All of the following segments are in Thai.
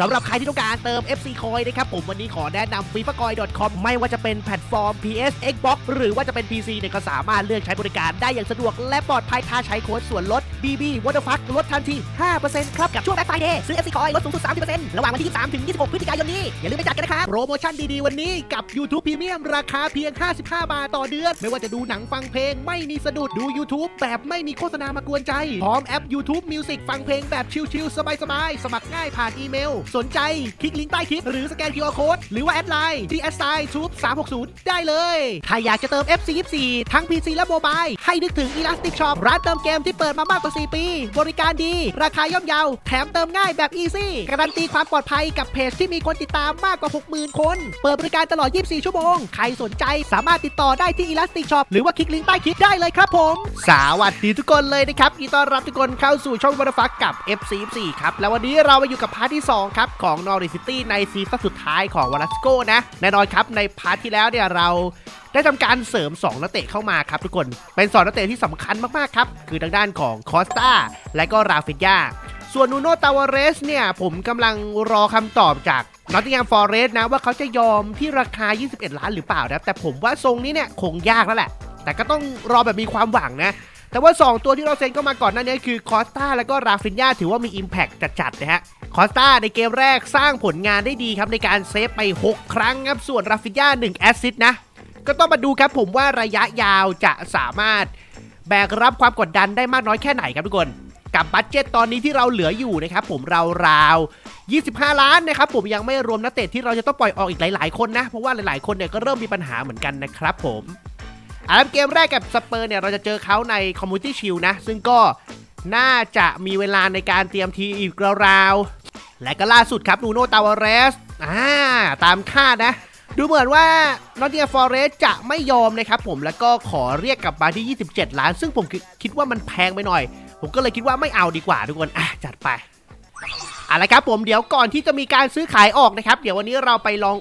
สำหรับใครที่ต้องการเติม FC Coin นะครับผมวันนี้ขอแนะนำ f i f a c o i n c o m ไม่ว่าจะเป็นแพลตฟอร์ม PS Xbox หรือว่าจะเป็น PC เนี่ยก็สามารถเลือกใช้บริการได้อย่างสะดวกและปลอดภัยถ้าใช้โค้ดส่วนลด BB w a t e r f u c k ลดทันที 5%ครับ กับช่วง Black Friday ซื้อ FC Coin ลดสูงสุด 30%ระหว่างวันที่ 23 ถึง 26 พฤศจิกายนนี้ อย่าลืมไปจัดกันนะครับ โปรโมชั่นดีๆ วันนี้กับ YouTube Premium ราคาเพียง 55 บาทต่อเดือน ไม่ว่าจะดูหนังฟังเพลงไม่มีสะดุดดู YouTube แบบไม่มีโฆษณามากวนใจพร้อมแอป YouTube Music ฟังเพลงแบบชิลๆสบายๆสมัครง่ายผ่านอีเมลสนใจคลิกลิงก์ใต้คลิป หรือสแกน QR Code หรือว่าแอดไลน์ที่แอดไซน์ทูบ360 ได้เลย ถ้าอยากจะเติม FC 24ทั้ง PC และโมบายให้นึกถึง Elastic Shop ร้านเติมเกมที่เปิดมามากกว่า 4 ปี บริการดี ราคาย่อมเยา แถมเติมง่ายแบบ Easy การันตีความปลอดภัยกับเพจที่มีคนติดตามมากกว่า 60,000 คน เปิดบริการตลอด 24 ชั่วโมง ใครสนใจสามารถติดต่อได้ที่ Elastic Shop หรือว่าคลิกลิงก์ใต้คลิปได้เลยครับผม สวัสดีทุกคนเลยนะครับยินดีต้อนรับทุกคนเข้าสู่ช่องวันฟักกับ FC 4ครับ แล้ววันนี้เรามาอยู่กับพาร์ทที่ 2ครับของ Norwich City ในซีซั่นสุดท้ายของวาลัสโกนะแน่นอนครับในพาร์ทที่แล้วเนี่ยเราได้ทำการเสริม 2 นักเตะเข้ามาครับทุกคน เป็น2นักเตะที่สำคัญมากๆครับ คือทางด้านของคอสตาและก็ราฟินยาส่วนนูโนตาวาเรสเนี่ย ผมกำลังรอคำตอบจากนอตติงแฮมฟอร์เรสนะว่าเขาจะยอมที่ราคา 21 ล้านหรือเปล่านะ แต่ผมว่าทรงนี้เนี่ย คงยากแล้วแหละ แต่ก็ต้องรอแบบมีความหวังนะ แต่ว่า 2 ตัวที่เราเซ็นเข้ามาก่อนหน้านี้คือคอสตาและก็ราฟินยาถือว่ามี Impact จัดๆนะฮะ คอสตาในเกมแรกสร้างผลงานได้ดีครับในการเซฟไป 6 ครั้งครับ ส่วนราฟินยา1แอสซิสต์นะ ก็ต้องมาดูครับผมว่าระยะยาวจะสามารถแบกรับความกดดันได้มากน้อยแค่ไหนครับทุกคน กับบัตเจตตอนนี้ที่เราเหลืออยู่นะครับผมเราราว25 ล้านนะครับผมยังไม่รวมนักเตะที่เราจะต้องปล่อยออกอีกหลาย ๆ คนนะ เพราะว่าหลาย ๆ คนเนี่ยก็เริ่มมีปัญหาเหมือนกันนะครับผมอาร์มเกมแรกกับสเปอร์เนี่ยเราจะเจอเขาในคอมมูนิตี้ชิลนะ ซึ่งก็น่าจะมีเวลาในการเตรียมทีอีกราวๆ และก็ล่าสุดครับนูโนตาวาเรสอ่าตามคาดนะ ดูเหมือนว่านอตติงแฮมฟอร์เรสจะไม่ยอมนะครับผมแล้วก็ขอเรียกกลับมาที่ 27 ล้าน ซึ่งผมคิดคิดว่ามันแพงไปหน่อย ผมก็เลยคิดว่าไม่เอาดีกว่าทุกคนอะจัดไปเอาละครับผมเดี๋ยวก่อนที่จะมีการซื้อขายออกนะครับ เดี๋ยววันนี้เราไปลอง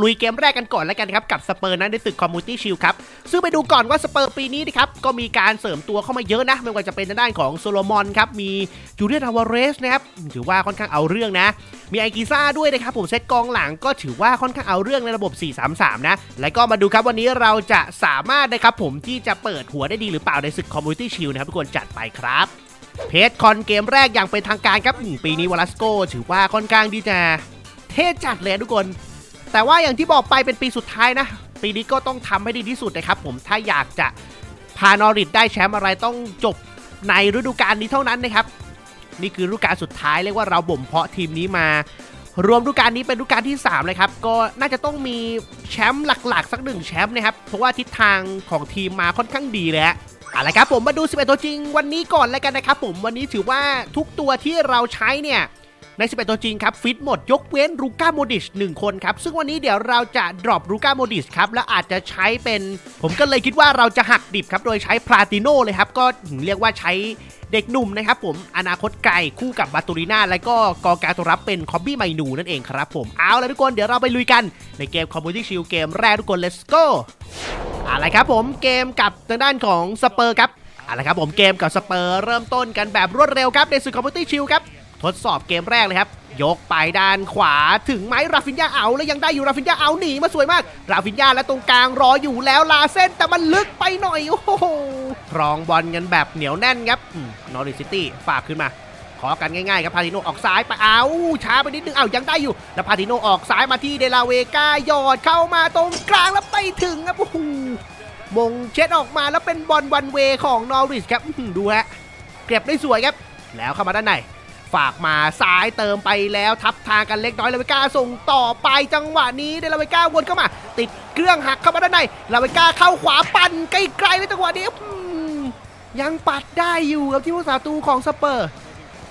ลุยเกมแรกกันก่อนแล้วกันครับ กับสเปอร์นั้นในศึกคอมมูนิตี้ชิลครับ ซึ่งไปดูก่อนว่าสเปอร์ปีนี้นะครับ ก็มีการเสริมตัวเข้ามาเยอะนะ ไม่ว่าจะเป็นทางด้านของโซโลมอนครับ มีจูเลียนอาวาเรสนะครับ ถือว่าค่อนข้างเอาเรื่องนะ มีไอกิซ่าด้วยนะครับ ผมเซตกองหลังก็ถือว่าค่อนข้างเอาเรื่องในระบบ 4-3-3 นะ แล้วก็มาดูครับวันนี้เราจะสามารถนะครับผมที่จะเปิดหัวได้ดีหรือเปล่าในศึกคอมมูนิตี้ชิลนะครับทุกคนจัดไปครับเพจคอนเกมแรกอย่างเป็นทางการครับปีนี้วอลัสโกถือว่าค่อนข้างที่จะเท่จัดเลยทุกคน แต่ว่าอย่างที่บอกไปเป็นปีสุดท้ายนะ ปีนี้ก็ต้องทำให้ดีที่สุดนะครับผมถ้าอยากจะพานอริดได้แชมป์อะไรต้องจบในฤดูกาลนี้เท่านั้นนะครับ นี่คือฤดูกาลสุดท้ายเรียกว่าเราบ่มเพาะทีมนี้มารวมฤดูกาลนี้เป็นฤดูกาลที่3เลยครับก็น่าจะต้องมีแชมป์หลักๆ สักหนึ่งแชมป์นะครับเพราะว่าทิศทางของทีมมาค่อนข้างดีเลยฮะเอาละครับผมมาดู 11 ตัวจริงวันนี้ก่อนแล้วกันนะครับผมวันนี้ถือว่าทุกตัวที่เราใช้เนี่ย ใน 11 ตัวจริงครับฟิตหมดยกเว้นรูก้าโมดิช1คนครับ ซึ่งวันนี้เดี๋ยวเราจะดรอปรูก้าโมดิชครับ แล้วอาจจะใช้เป็น ผมก็เลยคิดว่าเราจะหักดิบครับ โดยใช้พลาติโนเลยครับ ก็เรียกว่าใช้เด็กหนุ่มนะครับผมอนาคตไกลคู่กับบาตูริน่าและก็กอการตัวรับเป็นคอบบี้ไมนูนั่นเองครับผมเอาละทุกคนเดี๋ยวเราไปลุยกันในเกมคอมมูนิตี้ชิลเกมแรกทุกคน let's go อะไรครับผมเกมกับทางด้านของสเปอร์ครับอะไรครับผมเกมกับสเปอร์เริ่มต้นกันแบบรวดเร็วครับในศึกคอมมูนิตี้ชิลครับ ทดสอบเกมแรกเลยครับยกไปด้านขวาถึงไหมราฟินยาเอาแล้วยังได้อยู่ราฟินยาเอาหนีมาสวยมาก ราฟินยาและตรงกลางรออยู่แล้วลาเส้นแต่มันลึกไปหน่อยโอ้โหครองบอลกันแบบเหนียวแน่นครับนอริซิตี้ฝากขึ้นมา ขอกันง่ายๆครับพาติโนออกซ้ายไปเอาช้าไปนิดนึงเอายังได้อยู่ แล้วพาติโนออกซ้ายมาที่เดลาเวกาหยอดเข้ามาตรงกลางแล้วไปถึงครับโอ้โหมงเช็ดออกมาแล้วเป็นบอลวันเวของนอริสครับดูฮะเก็บได้สวยครับ แล้วเข้ามาด้านใน ฝากมาซ้ายเติมไปแล้วทับทางกันเล็กน้อยลาเวก้าส่งต่อไปจังหวะนี้เดลาเวก้าวนเข้ามา ติดเครื่องหักเข้ามาด้านในลาเวก้าเข้าขวาปั่นไกลๆในจังหวะนี้ยังปัดได้อยู่ครับที่ผู้สาตูของสเปอร์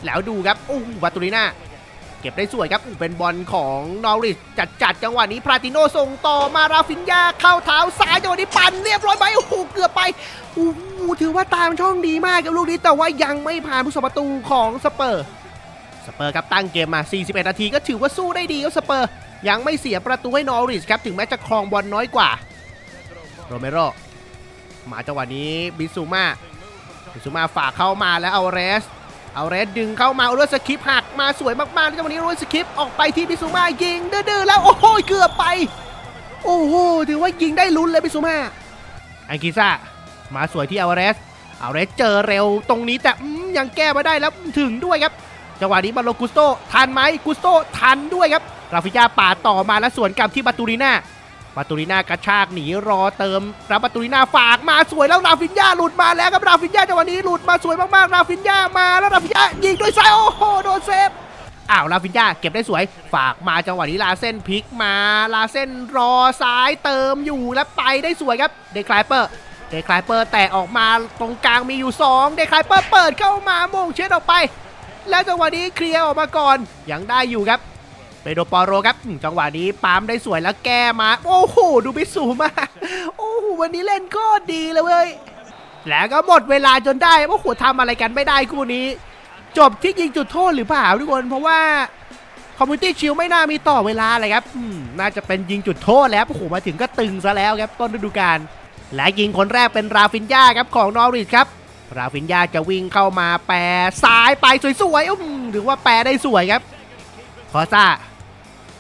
แล้วดูครับโอ้โหบาตูริน่าเก็บได้สวยครับอู้เป็นบอลของนอริสจัดจัดจังหวะนี้พราติโนส่งต่อมาราฟินยาเข้าเท้าซ้ายจังหวะนี้ปั่นเรียบร้อยไปโอ้โหเกือบไปโอ้ถือว่าตามช่องดีมากกับลูกนี้แต่ว่ายังไม่ผ่านผู้สาประตูของสเปอร์ สเปอร์ครับตั้งเกมมา 41 นาทีก็ถือว่าสู้ได้ดีครับสเปอร์ ยังไม่เสียประตูให้นอริสครับถึงแม้จะครองบอลน้อยกว่าโรเมโรมาจังหวะนี้บิซูมาบิซูมาฝากเข้ามาแล้วเอาเรส เอาเรสดึงเข้ามาโรสคริปหักมาสวยมากๆแล้วจังหวะนี้โรสคริปออกไปที่บิซูมายิงดื้อๆแล้วโอ้โหเกือบไป โอ้โหถือว่ายิงได้ลุ้นเลยบิซูมาอังกิซ่ามาสวยที่เอาเรสเอาเรสเจอเร็วตรงนี้แต่ยังแก้มาได้แล้วถึงด้วยครับ จังหวะนี้บอลโลกุสโตทันไหมกุสโตทันด้วยครับราฟิยาปาต่อมาแล้วสวนกลับที่บาตูริน่าบาตูริน่ากระชากหนีรอเติมรับบาตูริน่าฝากมาสวยแล้วราฟินยาหลุดมาแล้วครับราฟินยาจังหวะนี้หลุดมาสวยมากๆราฟินยามาแล้วราฟินยายิงด้วยซ้ายโอ้โหโดนเซฟอ้าวราฟินยาเก็บได้สวย ฝากมาจังหวะนี้ลาเส้นพลิกมา ลาเส้นรอซ้ายเติมอยู่แล้วไปได้สวยครับ เดคลายเปอร์ เดคลายเปอร์แตะออกมาตรงกลางมีอยู่ 2 เดคลายเปอร์เปิดเข้ามาโมงเช็ดออกไป แล้วจังหวะนี้เคลียร์ออกมาก่อน ยังได้อยู่ครับเปโดปอโรครับ จังหวะนี้ปั๊มได้สวยแล้วแก้มา โอ้โห ดูไปสูงมากโอ้โห วันนี้เล่นก็ดีเลยเว้ย แล้วก็หมดเวลาจนได้โอ้โหทำอะไรกันไม่ได้คู่นี้ จบที่ยิงจุดโทษหรือเปล่าทุกคน เพราะว่าคอมมูนิตี้ชิลไม่น่ามีต่อเวลาเลยครับ น่าจะเป็นยิงจุดโทษแล้ว โอ้โห มาถึงก็ตึงซะแล้วครับ ต้นฤดูกาล และยิงคนแรกเป็นราฟินยาครับของนอริสครับ ราฟินยาจะวิ่งเข้ามาแปรซ้ายไปสวยๆอื้อหือหรือว่าแปรได้สวยครับคอซ่า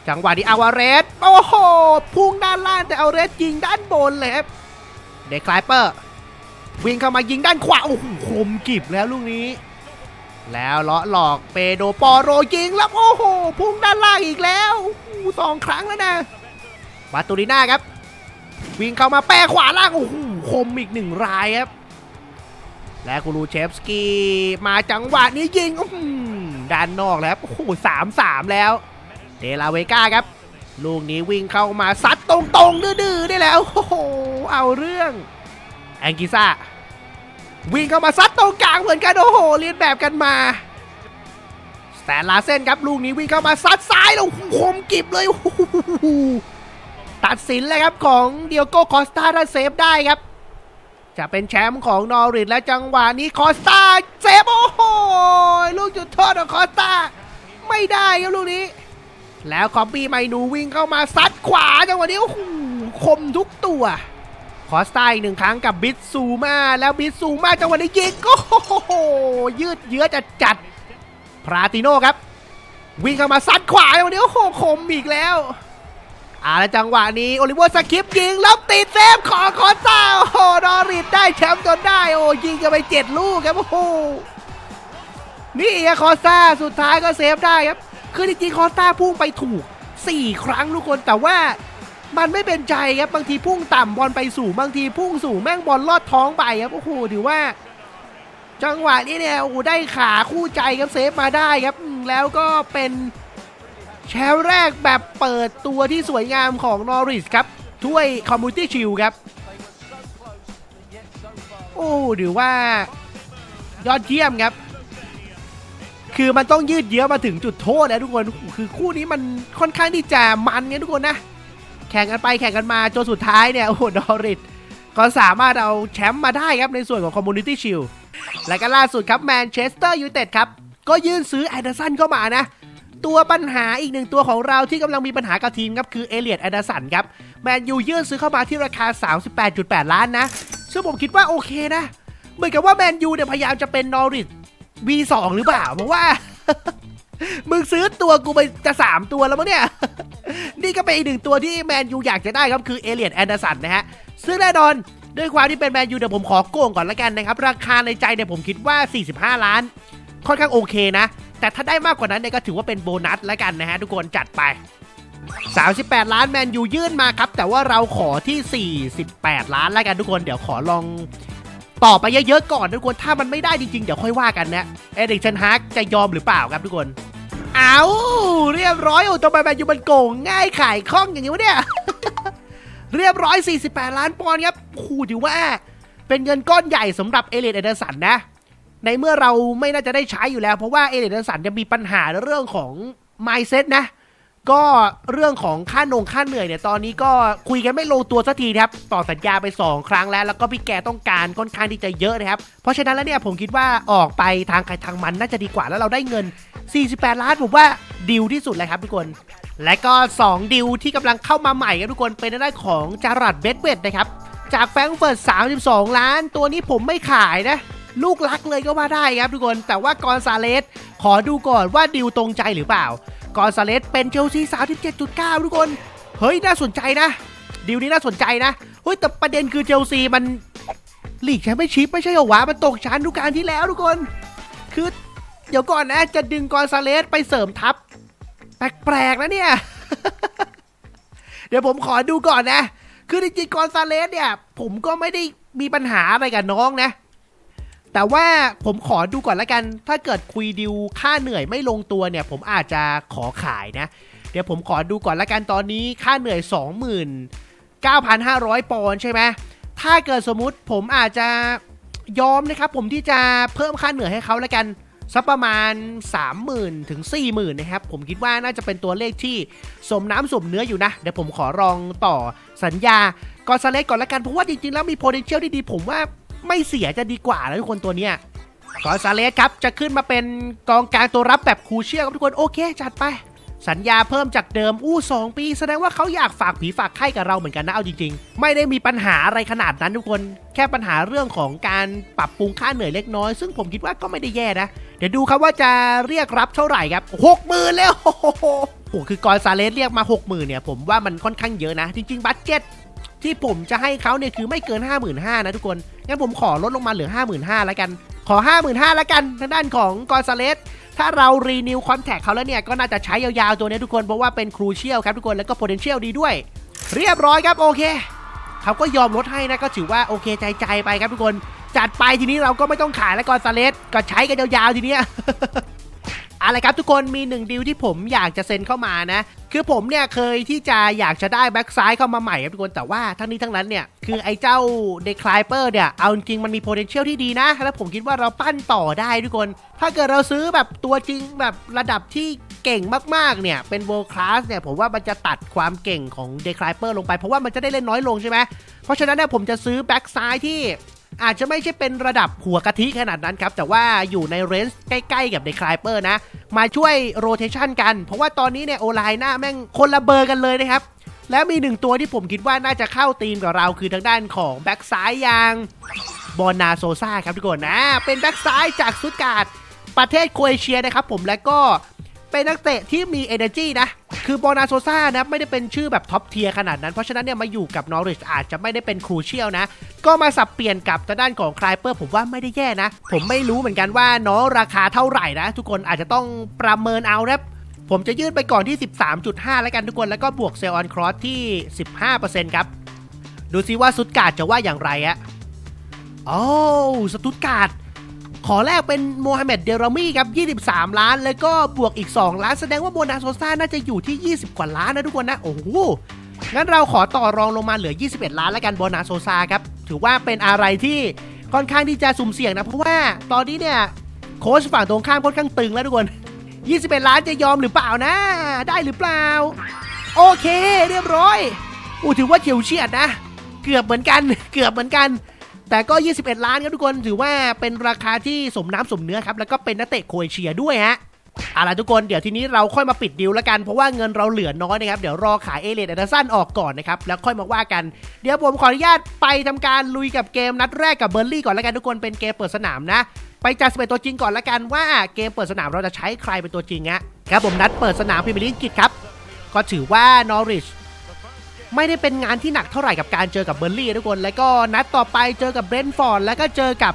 จังหวะนี้อาวาเรสโอ้โหพุ่งด้านล่างแต่เอาวาเรสยิงด้านบนเลยครับเดคลายเปอร์วิ่งเข้ามายิงด้านขวาโอ้โหคมกิบแล้วลูกนี้ แล้วเลาะหลอกเปโดปอโรยิงแล้วโอ้โหพุ่งด้านล่างอีกแล้วสองครั้งแล้วนะบาตูริน่าครับ วิ่งเข้ามาแปรขวาล่างโอ้โหคมอีกหนึ่งรายครับ และคูรูเชฟสกี้มาจังหวะนี้ยิงด้านนอกแล้วโอ้โหสามสามแล้วเดลาเวก้าครับ ลูกนี้วิ่งเข้ามาซัดตรงๆ ดื้อๆได้แล้วโอ้โหเอาเรื่องแองกิซ่าวิ่งเข้ามาซัดตรงกลางเหมือนกันโอ้โหเรียนแบบกันมาสแตนลาเซนครับลูกนี้วิ่งเข้ามาซัดซ้ายแล้วโอ้โหคมกิบเลยตัดสินเลยครับของเดียโก้คอสตาถ้าเซฟได้ครับ จะเป็นแชมป์ของนอริทและจังหวะนี้คอสตาเซฟโอ้โหลูกจุดโทษของคอสตาไม่ได้ครับลูกนี้ แล้วคอมบี้ไมนูวิ่งเข้ามาซัดขวาจังหวะนี้โอ้โหคมทุกตัว คอสตาอีกหนึ่งครั้งกับบิสซูมาแล้วบิสซูมาจังหวะนี้ยิงโอ้โหยืดเยื้อจัดจัดพราติโนครับ วิ่งเข้ามาซัดขวาจังหวะนี้โอ้โหคมอีกแล้ว อ่าแล้วจังหวะนี้โอลิเวอร์สกิปยิงแล้วติดเซฟของคอสตาโอ้โหนอริทได้แชมป์จนได้โอ้ยิงกันไปเจ็ดลูกครับโอ้โหนี่อะคอสตาสุดท้ายก็เซฟได้ครับคือจริงๆคอสตาพุ่งไปถูก 4 ครั้งทุกคนแต่ว่ามันไม่เป็นใจครับบางทีพุ่งต่ำบอลไปสูงบางทีพุ่งสูงแม่งบอลลอดท้องไปครับโอ้โหถือว่า จังหวะนี้เนี่ยโอ้โหได้ขาคู่ใจครับเซฟมาได้ครับแล้วก็เป็น แชมป์แรกแบบเปิดตัวที่สวยงามของนอริสครับถ้วยคอมมูนิตี้ชิลครับ โอ้ถือว่ายอดเยี่ยมครับ คือมันต้องยืดเยื้อมาถึงจุดโทษนะทุกคน คือคู่นี้มันค่อนข้างที่จะมันไงทุกคนนะ แข่งกันไปแข่งกันมาจนสุดท้ายเนี่ย โอ้โหดอริสก็สามารถเอาแชมป์มาได้ครับในส่วนของ Community Shield และก็ล่าสุดครับแมนเชสเตอร์ยูไนเต็ดครับ ก็ยื่นซื้อแอนเดอร์สันเข้ามานะ ตัวปัญหาอีกหนึ่งตัวของเราที่กำลังมีปัญหากับทีมครับ คือเอเลียดแอนดอร์สันครับ แมนยูยื่นซื้อเข้ามาที่ราคา 38.8 ล้านนะ ซึ่งผมคิดว่าโอเคนะ เหมือนกับว่าแมนยูเนี่ยพยายามจะเป็นนอริส V2 หรือเปล่า เพราะว่า มึงซื้อตัวกูไปจะสามตัวแล้วมั้งเนี่ย นี่ก็เป็นอีกหนึ่งตัวที่แมนยูอยากจะได้ครับคือเอเลียดแอนดอร์สันนะฮะ ซึ่งแน่นอนด้วยความที่เป็นแมนยูเดี๋ยวผมขอโกงก่อนละกันนะครับ ราคาในใจเนี่ยผมคิดว่า 45 ล้าน ค่อนข้างโอเคนะ แต่ถ้าได้มากกว่านั้นเนี่ยก็ถือว่าเป็นโบนัสแล้วกันนะฮะทุกคนจัดไป 38 ล้านแมนยูยื่นมาครับ แต่ว่าเราขอที่ 48 ล้านแล้วกันทุกคนเดี๋ยวขอลองต่อไปเยอะๆก่อนทุกคนถ้ามันไม่ได้จริงๆ เดี๋ยวค่อยว่ากันนะเอริกเชนฮากจะยอมหรือเปล่าครับทุกคนเอาเรียบร้อยโอ้ตัวแมนยูมันโกงง่ายขายคล่องอย่างนี้วะเนี่ยเรียบร้อย 48 ล้านปอนด์ครับโอ้โหถือว่า เป็นเงินก้อนใหญ่สำหรับเอเลียดเอเดอร์สันนะ ในเมื่อเราไม่น่าจะได้ใช้อยู่แล้ว เพราะว่าเอเลียดเอเดอร์สันจะมีปัญหาเรื่องของ mindset นะ ก็เรื่องของค่านงค่าเหนื่อยเนี่ยตอนนี้ก็คุยกันไม่ลงตัวสักทีครับ ต่อสัญญาไป 2 ครั้งแล้ว แล้วก็พี่แกต้องการค่อนข้างที่จะเยอะนะครับ เพราะฉะนั้นแล้วเนี่ยผมคิดว่าออกไปทางใครทางมันน่าจะดีกว่าแล้วเราได้เงิน 48 ล้านผมว่าดิวที่สุดเลยครับทุกคนและก็ 2 ดิวที่กำลังเข้ามาใหม่ครับทุกคนเป็นได้านของจารัดเบดเวดนะครับ จากแฟรงก์เฟิร์ต32 ล้าน ตัวนี้ผมไม่ขายนะ ลูกรักเลยก็ว่าได้ครับทุกคน แต่ว่ากอนซาเลสขอดูก่อนว่าดิวตรงใจหรือเปล่ากอนซาเลสเป็นเชลซี37.9 ทุกคน เฮ้ยน่าสนใจนะ ดิวนี้น่าสนใจนะเฮ้ยแต่ประเด็นคือเชลซีมันลีกแชมเปี้ยนชิพไม่ใช่เหรอวะมันตกชั้นทุกการที่แล้วทุกคน คือเดี๋ยวก่อนนะจะดึงกอนซาเลสไปเสริมทัพ แปลกๆนะเนี่ย เดี๋ยวผมขอดูก่อนนะ คือจริงๆกอนซาเลสเนี่ย ผมก็ไม่ได้มีปัญหาอะไรกับน้องนะ แต่ว่าผมขอดูก่อนละกัน ถ้าเกิดคุยดิวค่าเหนื่อยไม่ลงตัวเนี่ย ผมอาจจะขอขายนะ เดี๋ยวผมขอดูก่อนละกันตอนนี้ค่าเหนื่อย 29,500 ปอนด์ใช่ไหมถ้าเกิดสมมุติผมอาจจะยอมนะครับ ผมที่จะเพิ่มค่าเหนื่อยให้เขาละกันสักประมาณ 30,000 ถึง 40,000 นะครับ ผมคิดว่าน่าจะเป็นตัวเลขที่สมน้ำสมเนื้ออยู่นะ เดี๋ยวผมขอลองต่อสัญญา กอนซาเลสก่อนละกัน เพราะว่าจริงๆ แล้วมี potential ที่ดี ผมว่า ไม่เสียจะดีกว่านะทุกคนตัวเนี้ยกอนซาเลสครับจะขึ้นมาเป็นกองกลางตัวรับแบบคูเชียครับทุกคนโอเคจัดไป สัญญาเพิ่มจากเดิมอู้สองปี แสดงว่าเขาอยากฝากผีฝากไข้กับเราเหมือนกันนะเอาจริง ๆ ไม่ได้มีปัญหาอะไรขนาดนั้นทุกคน แค่ปัญหาเรื่องของการปรับปรุงค่าเหนื่อยเล็กน้อย ซึ่งผมคิดว่าก็ไม่ได้แย่นะ เดี๋ยวดูครับว่าจะเรียกรับเท่าไหร่ครับหกหมื่นแล้วโอ้โหโอ้โหคือกอนซาเลสเรียกมาหกหมื่นเนี่ยผมว่ามันค่อนข้างเยอะนะ จริง ๆ บัตเจ็ต ที่ผมจะให้เขาเนี่ยคือไม่เกิน 5 5 0 0 0นะทุกคน งั้นผมขอลดลงมาเหลือ 55,000แล้วกัน ขอ 55,000แล้วกันทางด้านของกอนซาเลสถ้าเรารีนิวคอนแทคเขาแล้วเนี่ย ก็น่าจะใช้ยาวๆตัวนี้ทุกคน เพราะว่าเป็นครูเชียลครับทุกคน แล้วก็ potential ดีด้วย เรียบร้อยครับโอเค เขาก็ยอมลดให้นะก็ถือว่าโอเคใจใจไปครับทุกคน จัดไปทีนี้เราก็ไม่ต้องขายแล้วกอนซาเลสก็ใช้กันยาวๆทีเนี้ย อะไรครับทุกคนมีหนึ่งดีลที่ผมอยากจะเซ็นเข้ามานะ คือผมเนี่ยเคยที่จะอยากจะได้แบ็กซ้ายเข้ามาใหม่ครับทุกคนแต่ว่าทั้งนี้ทั้งนั้นเนี่ยคือไอ้เจ้าเดคลายเปอร์เนี่ยเอาจริงมันมี potential ที่ดีนะ แล้วผมคิดว่าเราปั้นต่อได้ทุกคน ถ้าเกิดเราซื้อแบบตัวจริงแบบระดับที่เก่งมากๆเนี่ยเป็น world class เนี่ยผมว่ามันจะตัดความเก่งของเดคลายเปอร์ลงไปเพราะว่ามันจะได้เล่นน้อยลงใช่ไหมเพราะฉะนั้นเนี่ยผมจะซื้อแบ็กซ้ายที่ อาจจะไม่ใช่เป็นระดับหัวกะทิขนาดนั้นครับ แต่ว่าอยู่ในเรนจ์ใกล้ๆกับเดคลายเปอร์นะ มาช่วยโรเทชันกัน เพราะว่าตอนนี้เนี่ยโอไลน์หน้าแม่งคนละเบอร์กันเลยนะครับ แล้วมีหนึ่งตัวที่ผมคิดว่าน่าจะเข้าทีมกับเราคือทางด้านของแบ็กซ้ายอย่างบอนาโซซาครับทุกคนนะ เป็นแบ็กซ้ายจากซุดการ์ดประเทศโคเอเชียนะครับผมและก็ เป็นนักเตะที่มี energy นะ คือบอนาโซซานะไม่ได้เป็นชื่อแบบท็อปเทียร์ขนาดนั้น เพราะฉะนั้นเนี่ยมาอยู่กับนอริชอาจจะไม่ได้เป็นครูเชียลนะ ก็มาสับเปลี่ยนกับทางด้านของคลายเปอร์ผมว่าไม่ได้แย่นะ ผมไม่รู้เหมือนกันว่าน้องราคาเท่าไหร่นะ ทุกคนอาจจะต้องประเมินเอาครับผมจะยื่นไปก่อนที่ 13.5 แล้วกันทุกคน แล้วก็บวกเซลล์ออนครอสที่ 15%ครับ ดูซิว่าสุดการ์ดจะว่าอย่างไรอะโอ้สตุตการ์ด ขอแรกเป็นโมฮัมเหม็ดเดรามี่ครับ 23 ล้าน แล้วก็บวกอีก 2 ล้าน แสดงว่าโบนาโซซ่าน่าจะอยู่ที่ 20 กว่าล้านนะทุกคนนะ โอ้โห งั้นเราขอต่อรองลงมาเหลือ 21 ล้านแล้วกันโบนาโซซาครับ ถือว่าเป็นอะไรที่ค่อนข้างที่จะสุ่มเสี่ยงนะ เพราะว่าตอนนี้เนี่ยโค้ชฝั่งตรงข้ามค่อนข้างตึงแล้วทุกคน 21 ล้านจะยอมหรือเปล่านะ ได้หรือเปล่า โอเค เรียบร้อยอู้ถือว่าเฉียวเฉียดนะ เกือบเหมือนกัน เกือบเหมือนกัน แต่ก็ 21 ล้านครับทุกคนถือว่าเป็นราคาที่สมน้ำสมเนื้อครับแล้วก็เป็นนักเตะโคเอเชียด้วยฮะเอาล่ะทุกคนเดี๋ยวทีนี้เราค่อยมาปิดดิวแล้วกันเพราะว่าเงินเราเหลือน้อยนะครับเดี๋ยวรอขายเอเลดแอนเดอร์สันออกก่อนนะครับแล้วค่อยมาว่ากันเดี๋ยวผมขออนุญาตไปทำการลุยกับเกมนัดแรกกับเบอร์ลี่ก่อนแล้วกันทุกคนเป็นเกมเปิดสนามนะ ไปจัดสเปนตัวจริงก่อนแล้วกันว่าเกมเปิดสนามเราจะใช้ใครเป็นตัวจริงฮะครับผมนัดเปิดสนามพรีเมียร์ลีกอังกฤษครับก็ถือว่านอริช ไม่ได้เป็นงานที่หนักเท่าไหร่กับการเจอกับเบอร์ลี่ทุกคน แล้วก็นัดต่อไปเจอกับเบรนท์ฟอร์ดแล้วก็เจอกับ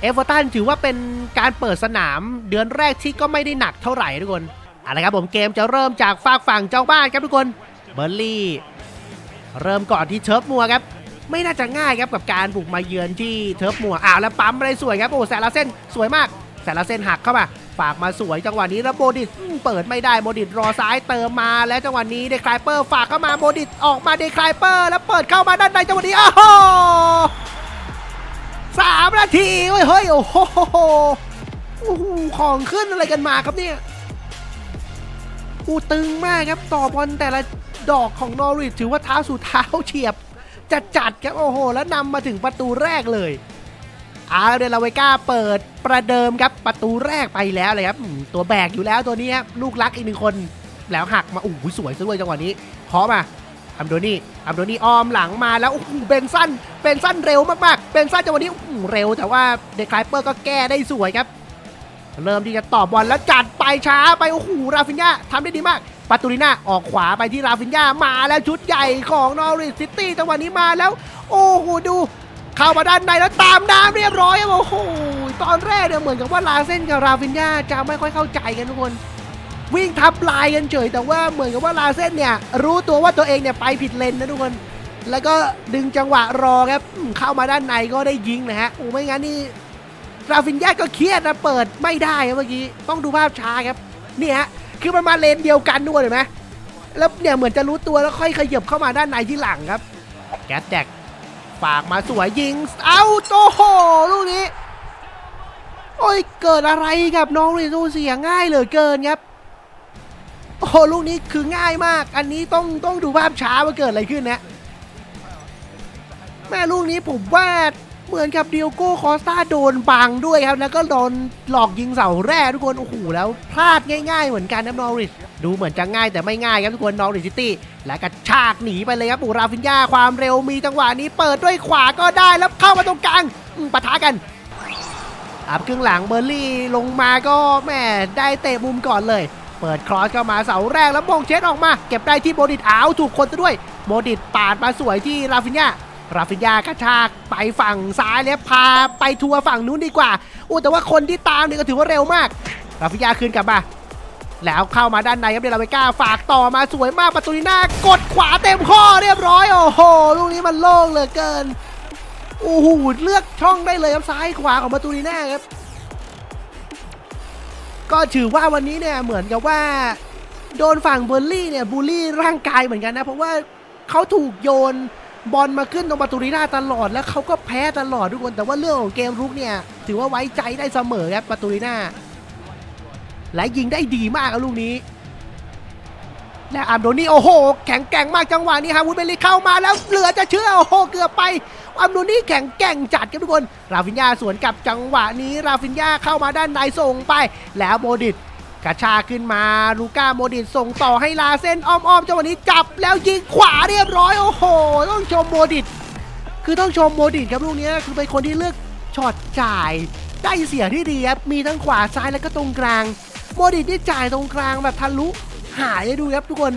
เอเวอร์ตันถือว่าเป็นการเปิดสนามเดือนแรกที่ก็ไม่ได้หนักเท่าไหร่ทุกคนเอาละครับผมเกมจะเริ่มจากฝากฝั่งเจ้าบ้านครับทุกคนเบอร์ลี่เริ่มก่อนที่เทิร์ฟมัวครับไม่น่าจะง่ายครับกับการบุกมาเยือนที่เทิร์ฟมัวอ้าวแล้วปั๊มอะไรสวยครับโอ้แสละเส้นสวยมากแสละเส้นหักเข้ามา ฝากมาสวยจังหวะนี้แล้วโมดิตอืมเปิดไม่ได้โมดิตรอซ้ายเติมมาแล้วจังหวะนี้เดคลายเปอร์ฝากเข้ามาโมดิตออกมาเดคลายเปอร์แล้วเปิดเข้ามาด้านในจังหวะนี้อ้าวโหสามนาทีเว้ยเฮ้ยโอ้โหของขึ้นอะไรกันมาครับเนี่ยอูตึงมากครับต่อบอลแต่ละดอกของนอริทถือว่าเท้าสู่เท้าเฉียบจัดจัดครับโอ้โห แล้วนำมาถึงประตูแรกเลย อาเดลาเวก้าเปิดประเดิมครับประตูแรกไปแล้วเลยครับตัวแบกอยู่แล้วตัวนี้ครับลูกรักอีกหนึ่งคน แล้วหักมาโอ้โหสวยซะด้วยจังหวะนี้เคาะมาอัมโดนี่อัมโดนี่อ้อมหลังมาแล้วโอ้โหเบนซันเบนซันเร็วมากๆเบนซันจังหวะนี้อื้อหือเร็วแต่ว่าเดคไคเปอร์ก็แก้ได้สวยครับ เริ่มที่จะตอบอลแล้วจัดไปช้าไปโอ้โหราฟินยาทำได้ดีมากปาตูริน่าออกขวาไปที่ราฟินยามาแล้วชุดใหญ่ของนอริสซิตี้จังหวะนี้มาแล้ว โอ้โหดู เข้ามาด้านในแล้วตามน้ำเรียบร้อยโอ้โหตอนแรกเนี่ยเหมือนกับว่าลาเส้นกับราฟินยาจะไม่ค่อยเข้าใจกันทุกคน วิ่งทับลายกันเฉย แต่ว่าเหมือนกับว่าลาเส้นเนี่ยรู้ตัวว่าตัวเองเนี่ยไปผิดเลนนะทุกคน แล้วก็ดึงจังหวะรอครับเข้ามาด้านในก็ได้ยิงนะฮะโอ้ไม่งั้นนี่ราฟินยาก็เครียดนะเปิดไม่ได้เมื่อกี้ต้องดูภาพช้าครับนี่ฮะคือมันมาเลนเดียวกันด้วยเห็นไหมแล้วเนี่ยเหมือนจะรู้ตัวแล้วค่อยขยับเข้ามาด้านในที่หลังครับแกสแดก ฝากมาสวยยิง เอาโอ้โหลูกนี้ โอ้ยเกิดอะไรกับน้องเรโซเสียง่ายเหลือเกินครับ โอ้ลูกนี้คือง่ายมาก อันนี้ต้องต้องดูภาพช้าว่าเกิดอะไรขึ้นนะแม่ลูกนี้ผมว่าเหมือนกับเดียโก้คอสตาโดนบังด้วยครับ แล้วก็โดนหลอกยิงเสาแรกทุกคน โอ้โหแล้วพลาดง่าย ๆ เหมือนกันนะนอริส ดูเหมือนจะง่ายแต่ไม่ง่ายครับทุกคนนองริสซิตี้และกระชากหนีไปเลยครับอูราฟินยาความเร็วมีจังหวะนี้เปิดด้วยขวาก็ได้แล้วเข้ามาตรงกลางปะทะกันอับครึ่งหลังเบอร์ลี่ลงมาก็แม่ได้เตะมุมก่อนเลย เปิดครอสเข้ามาเสาแรกแล้วมงเช็ดออกมา เก็บได้ที่โมดิตอ้าวถูกคนซะด้วย โมดิตปาดมาสวยที่ราฟินยาราฟินยากระชากไปฝั่งซ้ายแล้วพาไปทัวร์ฝั่งนู้นดีกว่าโอ้แต่ว่าคนที่ตามเนี่ยก็ถือว่าเร็วมาก ราฟินยาคืนกลับมา แล้วเข้ามาด้านในครับเดลาเวก้าฝากต่อมาสวยมากประตูนีน่ากดขวาเต็มข้อเรียบร้อยโอ้โหลูกนี้มันโล่งเหลือเกินโอ้โหเลือกช่องได้เลยครับซ้ายขวาของประตูนีน่าครับ ก็ถือว่าวันนี้เนี่ยเหมือนกับว่า โดนฝั่งเบอร์ลี่เนี่ยบูลลี่ร่างกายเหมือนกันนะเพราะว่าเขาถูกโยนบอลมาขึ้นตรงประตูนีน่าตลอดแล้วเขาก็แพ้ตลอดทุกคนแต่ว่าเรื่องของเกมรุกเนี่ยถือว่าไว้ใจได้เสมอครับประตูนีน่า และยิงได้ดีมากครับลูกนี้ และอัมโดนี่โอ้โห แข็งแกร่งมากจังหวะนี้ฮาวุฒเบลลี่เข้ามาแล้วเหลือจะเชื่อโอ้โหเกือบไปอัมโดนี่แข็งแกร่งจัดครับทุกคน ราฟินยาสวนกับจังหวะนี้ราฟินยาเข้ามาด้านในส่งไป แล้วโมดิตกระชาขึ้นมาลูก้าโมดิตส่งต่อให้ลาเส้นอ้อมๆจังหวะนี้จับแล้วยิงขวาเรียบร้อยโอ้โห ต้องชมโมดิตคือต้องชมโมดิตครับลูกนี้คือเป็นคนที่เลือกช็อตจ่าย ได้เสียที่ดีครับมีทั้งขวาซ้ายแล้วก็ตรงกลาง โมดิตที่จ่ายตรงกลางแบบทะลุหายเลยดูครับทุกคน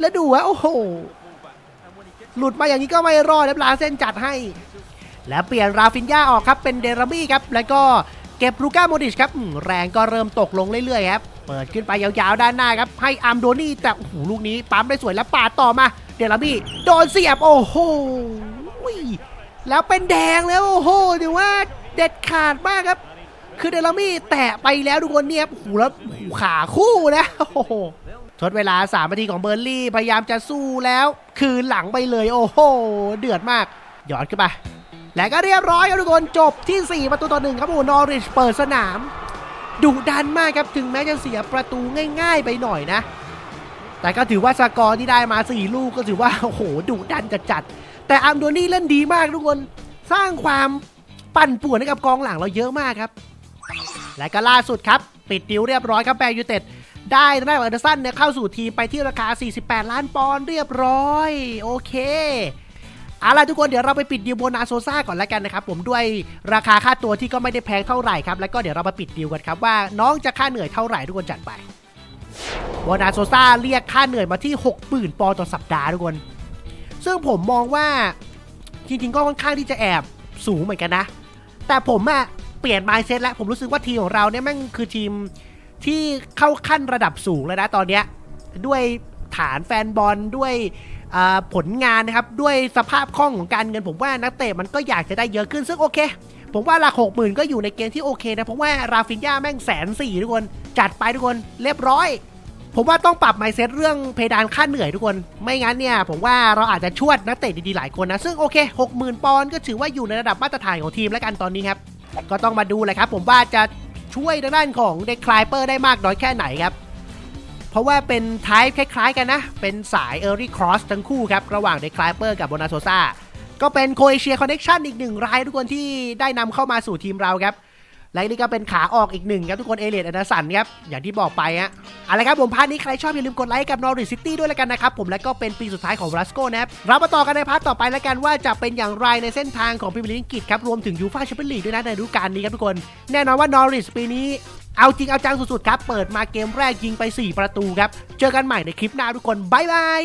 แล้วดูว่าโอ้โห หลุดมาอย่างนี้ก็ไม่รอดแล้วลาเส้นจัดให้ แล้วเปลี่ยนราฟินยาออกครับเป็นเดรามี่ครับ แล้วก็เก็บลูก้าโมดิชครับแรงก็เริ่มตกลงเรื่อยๆครับ เปิดขึ้นไปยาวๆด้านหน้าครับ ให้อัมโดนี่แต่โอ้โหลูกนี้ปั๊มได้สวยแล้วปาดต่อมา เดรามี่โดนเสียบโอ้โหแล้วเป็นแดงแล้วโอ้โหถือว่าเด็ดขาดมากครับ คือเดลามี่แตะไปแล้วทุกคนเนี่ยโอ้โหแล้วขาคู่นะโอ้โหทดเวลา3นาทีของเบอร์ลี่พยายามจะสู้แล้วคืนหลังไปเลย โอ้โห เดือดมากหยอดขึ้นไป และก็เรียบร้อยครับทุกคนจบที่ 4 ประตูต่อหนึ่งครับโอ้นอริชเปิดสนาม ดุดันมากครับ ถึงแม้จะเสียประตูง่าย ๆ ไปหน่อยนะ แต่ก็ถือว่าสกอร์ที่ได้มา 4 ลูกก็ถือว่า โอ้โห ดุดันจัดๆแต่อัมโดนี่เล่นดีมากทุกคน สร้างความปั่นป่วนให้กับกองหลังเราเยอะมากครับ และก็ล่าสุดครับ ปิดดิวเรียบร้อยครับแบงยูเต็ดได้ทางด้านของแอนเดอร์สันเนี่ยเข้าสู่ทีมไปที่ราคา 48 ล้านปอนด์เรียบร้อย โอเคเอาล่ะทุกคนเดี๋ยวเราไปปิดดิวโบนาโซซ่าก่อนแล้วกันนะครับผมด้วยราคาค่าตัวที่ก็ไม่ได้แพงเท่าไหร่ครับแล้วก็เดี๋ยวเรามาปิดดิวกันครับว่าน้องจะค่าเหนื่อยเท่าไหร่ทุกคนจัดไปโบนาโซซ่าเรียกค่าเหนื่อยมาที่ 60,000 ปอนด์ต่อสัปดาห์ทุกคน ซึ่งผมมองว่าจริงๆก็ค่อนข้างที่จะแอบสูงเหมือนกันนะ แต่ผมอะ เปลี่ยน mindset แล้วผมรู้สึกว่าทีมของเราเนี่ยแม่งคือทีมที่เข้าขั้นระดับสูงแล้วนะตอนเนี้ยด้วยฐานแฟนบอลด้วยผลงานนะครับ ด้วยสภาพคล่องของการเงินผมว่านักเตะมันก็อยากจะได้เยอะขึ้นซึ่งโอเค ผมว่าหลักหกหมื่นก็อยู่ในเกณฑ์ที่โอเคนะเพราะว่าราฟินยาแม่งแสนสี่ทุกคนจัดไปทุกคนเรียบร้อย ผมว่าต้องปรับ mindset เรื่องเพดานค่าเหนื่อยทุกคน ไม่งั้นเนี่ย ผมว่าเราอาจจะชวดนักเตะดีๆหลายคนนะซึ่งโอเค60,000ปอนด์ก็ถือว่าอยู่ในระดับมาตรฐานของทีมแล้วกันตอนนี้ครับ ก็ต้องมาดูเลยครับ ผมว่าจะช่วยทางด้านของเดคลายเปอร์ได้มากน้อยแค่ไหนครับ เพราะว่าเป็นไทป์คล้ายๆกันนะ เป็นสายเออร์ลี่ครอสทั้งคู่ครับ ระหว่างเดคลายเปอร์กับโบนาโซซาก็เป็นโคเอเชียคอนเน t ชันอีกหนึ่งรายทุกคนที่ได้นำเข้ามาสู่ทีมเราครับ และนี่ก็เป็นขาออกอีกหนึ่งครับทุกคนเอเลียดอนาสันครับอย่างที่บอกไปฮะอาละครับผมพาร์ทนี้ใครชอบอย่าลืมกดไลค์กับนอริซิตี้ด้วยแล้วกันนะครับผมและก็เป็นปีสุดท้ายของรัสโกนะครับเรามาต่อกันในพาร์ทต่อไปแล้วกันว่าจะเป็นอย่างไรในเส้นทางของพรีเมียร์ลีกอังกฤษครับรวมถึงยูฟ่าแชมเปี้ยนลีกด้วยนะในฤดูกาลนี้ครับทุกคนแน่นอนว่านอริสปีนี้เอาจริงเอาจังสุดๆครับ เปิดมาเกมแรกยิงไป 4 ประตูครับ เจอกันใหม่ในคลิปหน้าทุกคน บ๊ายบาย